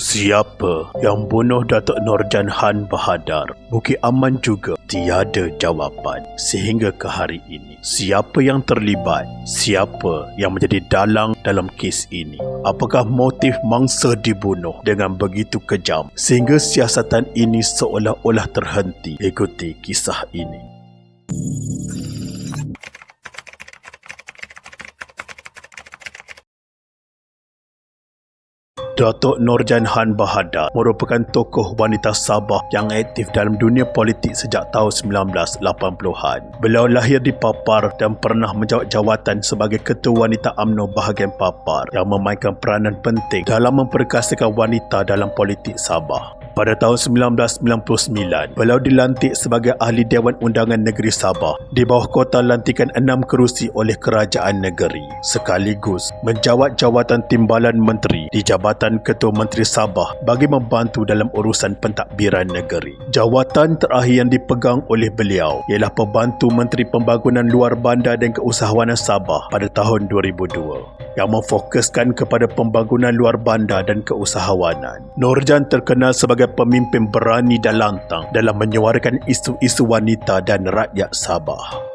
Siapa yang bunuh Datuk Nurjan Han Bahadar? Bukit Aman juga tiada jawapan sehingga ke hari ini. Siapa yang terlibat? Siapa yang menjadi dalang dalam kes ini? Apakah motif mangsa dibunuh dengan begitu kejam sehingga siasatan ini seolah-olah terhenti? Ikuti kisah ini. Datuk Nurjan Han Bahadar merupakan tokoh wanita Sabah yang aktif dalam dunia politik sejak tahun 1980-an. Beliau lahir di Papar dan pernah menjawat jawatan sebagai Ketua Wanita AMNO bahagian Papar yang memainkan peranan penting dalam memperkasakan wanita dalam politik Sabah. Pada tahun 1999, beliau dilantik sebagai ahli Dewan Undangan Negeri Sabah di bawah kota lantikan enam kerusi oleh kerajaan negeri sekaligus menjawat jawatan timbalan menteri di Jabatan Ketua Menteri Sabah bagi membantu dalam urusan pentadbiran negeri. Jawatan terakhir yang dipegang oleh beliau ialah Pembantu Menteri Pembangunan Luar Bandar dan Keusahawanan Sabah pada tahun 2002 yang memfokuskan kepada pembangunan luar bandar dan keusahawanan. Nurjan terkenal sebagai pemimpin berani dan lantang dalam menyuarakan isu-isu wanita dan rakyat Sabah.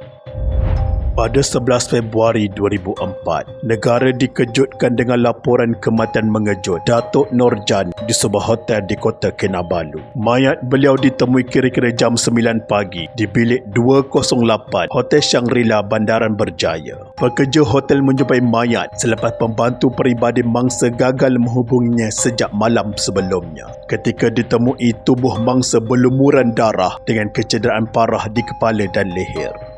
Pada 11 Februari 2004, negara dikejutkan dengan laporan kematian mengejut Datuk Norjan di sebuah hotel di kota Kinabalu. Mayat beliau ditemui kira-kira jam 9 pagi di bilik 208 Hotel Shangri-La Bandaran Berjaya. Pekerja hotel menjumpai mayat selepas pembantu peribadi mangsa gagal menghubunginya sejak malam sebelumnya. Ketika ditemui tubuh mangsa berlumuran darah dengan kecederaan parah di kepala dan leher.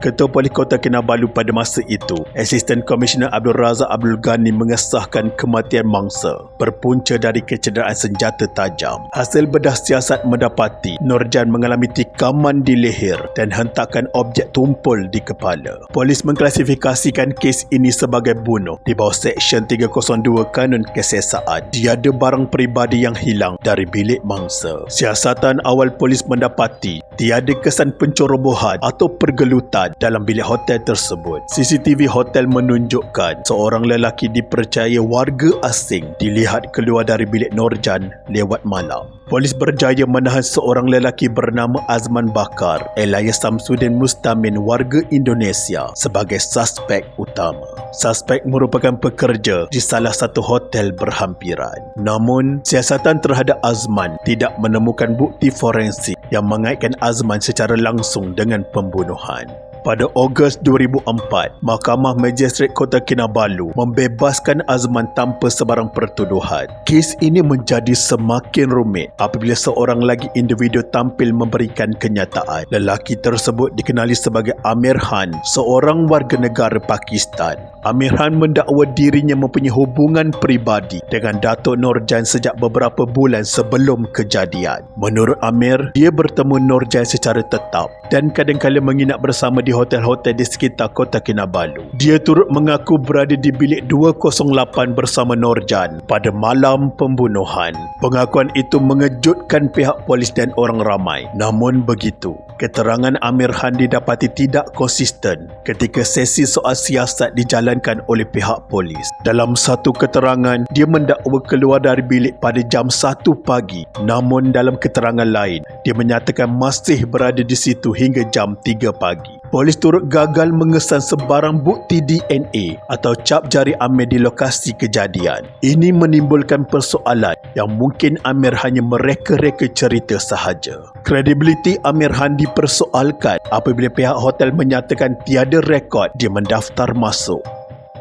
Ketua Polis Kota Kinabalu pada masa itu, Asisten Komisioner Abdul Razak Abdul Ghani mengesahkan kematian mangsa berpunca dari kecederaan senjata tajam. Hasil bedah siasat mendapati Nurjan mengalami tikaman di leher dan hentakan objek tumpul di kepala. Polis mengklasifikasikan kes ini sebagai bunuh di bawah Seksyen 302 Kanun Kesesaan. Tiada barang peribadi yang hilang dari bilik mangsa. Siasatan awal polis mendapati tiada kesan pencorobohan atau pergelutan dalam bilik hotel tersebut. CCTV hotel menunjukkan seorang lelaki dipercaya warga asing dilihat keluar dari bilik Norjan lewat malam. Polis berjaya menahan seorang lelaki bernama Azman Bakar, Elias Samsudin Mustamin warga Indonesia sebagai suspek utama. Suspek merupakan pekerja di salah satu hotel berhampiran. Namun, siasatan terhadap Azman tidak menemukan bukti forensik yang mengaitkan Azman secara langsung dengan pembunuhan. Pada Ogos 2004, Mahkamah Magistrate Kota Kinabalu membebaskan Azman tanpa sebarang pertuduhan. Kes ini menjadi semakin rumit apabila seorang lagi individu tampil memberikan kenyataan. Lelaki tersebut dikenali sebagai Amir Khan, seorang warga negara Pakistan. Amir Khan mendakwa dirinya mempunyai hubungan peribadi dengan Datuk Nurjan sejak beberapa bulan sebelum kejadian. Menurut Amir, dia bertemu Nurjan secara tetap dan kadang-kadang menginap bersama di hotel-hotel di sekitar kota Kinabalu. Dia turut mengaku berada di bilik 208 bersama Nurjan pada malam pembunuhan. Pengakuan itu mengejutkan pihak polis dan orang ramai. Namun begitu, keterangan Amir Khan didapati tidak konsisten ketika sesi soal siasat dijalankan oleh pihak polis. Dalam satu keterangan, dia mendakwa keluar dari bilik pada jam 1 pagi. Namun dalam keterangan lain, dia menyatakan masih berada di situ hingga jam 3 pagi. Polis turut gagal mengesan sebarang bukti DNA atau cap jari Amir di lokasi kejadian. Ini menimbulkan persoalan yang mungkin Amir hanya mereka-reka cerita sahaja. Kredibiliti Amir Han dipersoalkan apabila pihak hotel menyatakan tiada rekod dia mendaftar masuk.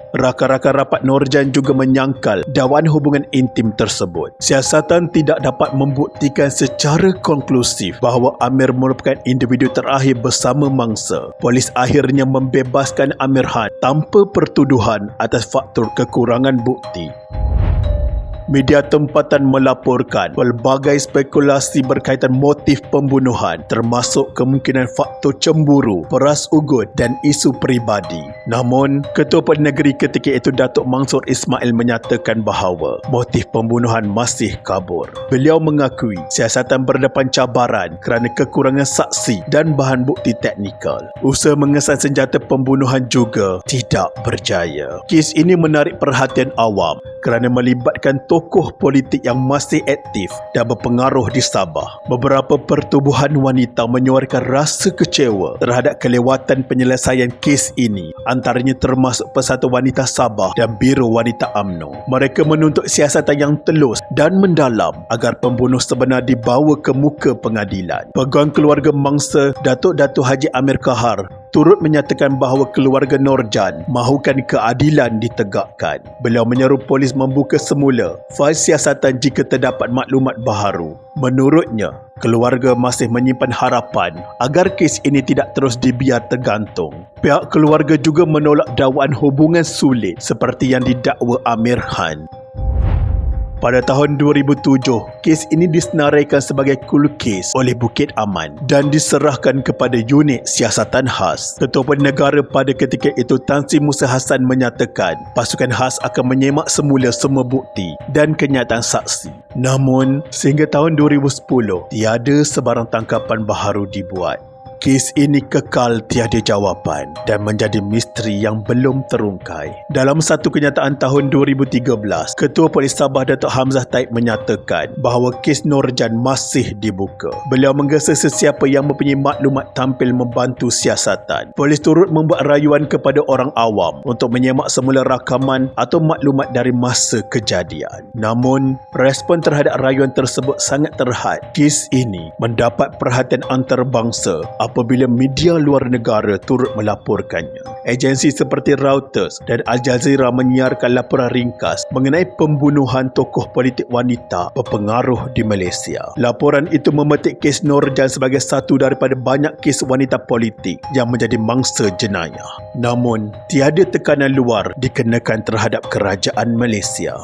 Rakan-rakan rapat Nurjan juga menyangkal dakwaan hubungan intim tersebut. Siasatan tidak dapat membuktikan secara konklusif bahawa Amir merupakan individu terakhir bersama mangsa. Polis akhirnya membebaskan Amir Khan tanpa pertuduhan atas faktor kekurangan bukti media tempatan melaporkan pelbagai spekulasi berkaitan motif pembunuhan termasuk kemungkinan faktor cemburu, peras ugut dan isu peribadi. Namun, Ketua Perdana Negeri ketika itu Datuk Mansur Ismail menyatakan bahawa motif pembunuhan masih kabur. Beliau mengakui siasatan berdepan cabaran kerana kekurangan saksi dan bahan bukti teknikal. Usaha mengesan senjata pembunuhan juga tidak berjaya. Kes ini menarik perhatian awam kerana melibatkan toh tokoh politik yang masih aktif dan berpengaruh di Sabah. Beberapa pertubuhan wanita menyuarakan rasa kecewa terhadap kelewatan penyelesaian kes ini antaranya termasuk Persatuan Wanita Sabah dan Biro Wanita AMNO. Mereka menuntut siasatan yang telus dan mendalam agar pembunuh sebenar dibawa ke muka pengadilan. Peguam keluarga mangsa Datuk Datuk Haji Amir Kahar turut menyatakan bahawa keluarga Norjan mahukan keadilan ditegakkan. Beliau menyeru polis membuka semula fail siasatan jika terdapat maklumat baharu. Menurutnya, keluarga masih menyimpan harapan agar kes ini tidak terus dibiar tergantung. Pihak keluarga juga menolak dakwaan hubungan sulit seperti yang didakwa Amir Khan. Pada tahun 2007, kes ini disenaraikan sebagai cool case oleh Bukit Aman dan diserahkan kepada unit siasatan khas. Ketua Negara pada ketika itu Tan Sri Musa Hassan menyatakan pasukan khas akan menyemak semula semua bukti dan kenyataan saksi. Namun, sehingga tahun 2010, tiada sebarang tangkapan baharu dibuat. Kes ini kekal tiada jawapan dan menjadi misteri yang belum terungkai. Dalam satu kenyataan tahun 2013, Ketua Polis Sabah Datuk Hamzah Taib menyatakan bahawa kes Norjan masih dibuka. Beliau menggesa sesiapa yang mempunyai maklumat tampil membantu siasatan. Polis turut membuat rayuan kepada orang awam untuk menyemak semula rakaman atau maklumat dari masa kejadian. Namun, respon terhadap rayuan tersebut sangat terhad. Kes ini mendapat perhatian antarabangsa apabila media luar negara turut melaporkannya. Agensi seperti Reuters dan Al Jazeera menyiarkan laporan ringkas mengenai pembunuhan tokoh politik wanita berpengaruh di Malaysia. Laporan itu memetik kes Nurjan sebagai satu daripada banyak kes wanita politik yang menjadi mangsa jenayah. Namun, tiada tekanan luar dikenakan terhadap kerajaan Malaysia.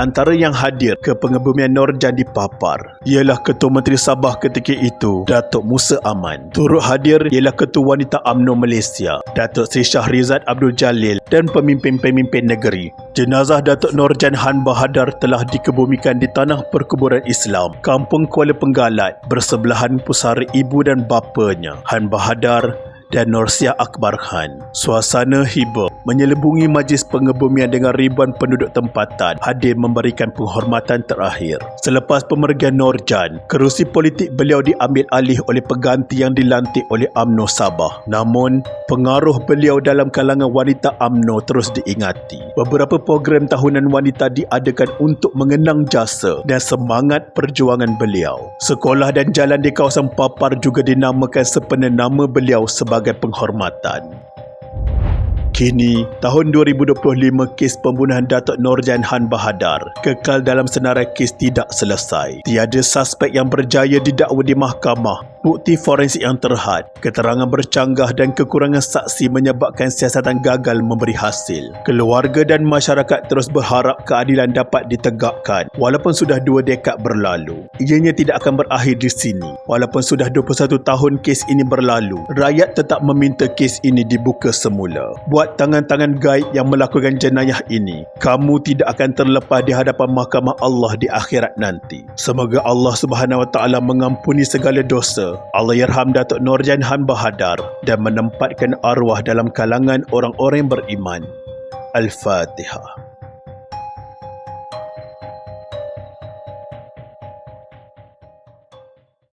Antara yang hadir ke pengebumian Norjan di Papar ialah Ketua Menteri Sabah ketika itu, Datuk Musa Aman. Turut hadir ialah Ketua Wanita AMNO Malaysia, Datuk Sri Syahrizad Abdul Jalil dan pemimpin-pemimpin negeri. Jenazah Datuk Norjan Han Bahadar telah dikebumikan di tanah perkuburan Islam, Kampung Kuala Penggalat bersebelahan pusara ibu dan bapanya, Han Bahadar dan Norsia Akbar Khan. Suasana hibah menyelubungi majlis pengebumian dengan ribuan penduduk tempatan hadir memberikan penghormatan terakhir. Selepas pemergian Norjan, kerusi politik beliau diambil alih oleh pengganti yang dilantik oleh AMNO Sabah. Namun, pengaruh beliau dalam kalangan wanita AMNO terus diingati. Beberapa program tahunan wanita diadakan untuk mengenang jasa dan semangat perjuangan beliau. Sekolah dan jalan di kawasan Papar juga dinamakan sepenuh nama beliau sebagai sebagai penghormatan. Kini, tahun 2025 kes pembunuhan Datuk Norjan Han Bahadar kekal dalam senarai kes tidak selesai. Tiada suspek yang berjaya didakwa di mahkamah bukti forensik yang terhad, keterangan bercanggah dan kekurangan saksi menyebabkan siasatan gagal memberi hasil. Keluarga dan masyarakat terus berharap keadilan dapat ditegakkan walaupun sudah dua dekad berlalu. Ianya tidak akan berakhir di sini. Walaupun sudah 21 tahun kes ini berlalu, rakyat tetap meminta kes ini dibuka semula. Buat tangan-tangan gaib yang melakukan jenayah ini, kamu tidak akan terlepas di hadapan mahkamah Allah di akhirat nanti. Semoga Allah Subhanahu Wa Taala mengampuni segala dosa Allah yarham Datuk Nurjan Han Bahadar dan menempatkan arwah dalam kalangan orang-orang beriman. Al-Fatihah.